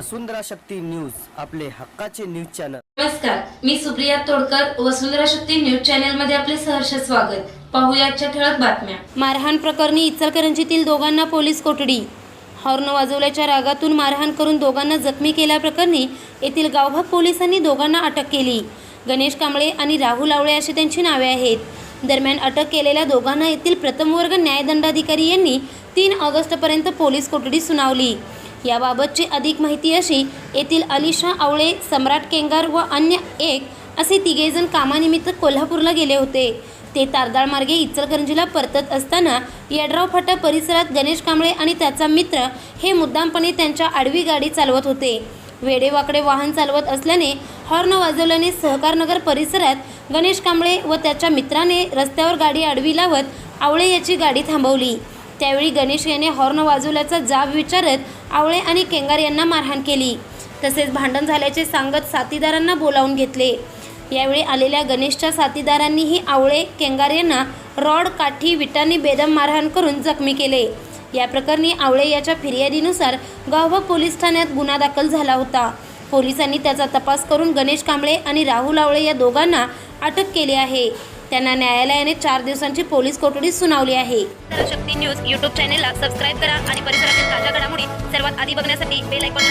वसुंधरा Shakti news आपले हक्काचे news channel. नमस्कार मी सुप्रिया तोडकर वसुंधरा शक्ती न्यूज चॅनलमध्ये आपले सहर्ष स्वागत. पाहूया आजच्या ठळक बातम्या. मारहाण प्रकरणी इचलकरंजीतील दोघांना पोलीस कोठडी. हॉर्न वाजवल्याच्या रागातून मारहाण करून दोघांना जखमी केल्याप्रकरणी येथील गावभाग पोलिसांनी दोघांना अटक केली. गणेश कांबळे आणि राहुल आवळे अशी त्यांची नावे आहेत. दरम्यान अटक केलेल्या दोघांना येथील प्रथम वर्ग न्यायदंडाधिकारी यांनी तीन ऑगस्टपर्यंत पोलीस कोठडी सुनावली. याबाबतची अधिक माहिती अशी येथील अलिशा आवळे सम्राट केंगार व अन्य एक असे तिघेजण कामानिमित्त कोल्हापूरला गेले होते. ते तारदाळ मार्गे इचलकरंजीला परतत असताना येडराव फाटा परिसरात गणेश कांबळे आणि त्याचा मित्र हे मुद्दामपणे त्यांच्या आडवी गाडी चालवत होते. वेडेवाकडे वाहन चालवत असल्याने हॉर्न वाजवल्याने सहकारनगर परिसरात गणेश कांबळे व त्याच्या मित्राने रस्त्यावर गाडी आडवी लावत आवळे याची गाडी थांबवली. त्यावेळी गणेश याने हॉर्न वाजवल्याचा जाब विचारत आवळे आणि केंगार यांना मारहाण केली. तसेच भांडण झाल्याचे सांगत साथीदारांना बोलावून घेतले. यावेळी आलेल्या गणेशच्या साथीदारांनीही आवळे केंगार यांना रॉड काठी विटांनी बेदम मारहाण करून जखमी केले. या प्रकरणी आवळे याच्या फिर्यादीनुसार गावभाग पोलीस ठाण्यात गुन्हा दाखल झाला होता. पोलिसांनी त्याचा तपास करून गणेश कांबळे आणि राहुल आवळे या दोघांना अटक केली आहे. त्यांना न्यायालयाने चार दिवसांची पोलीस कोठडी सुनावली आहे. शक्ती न्यूज युट्यूब चॅनेलला सबस्क्राईब करा आणि परिसरातील ताज्या घडामोडी सर्वात आधी बघण्यासाठी बेल ऐकून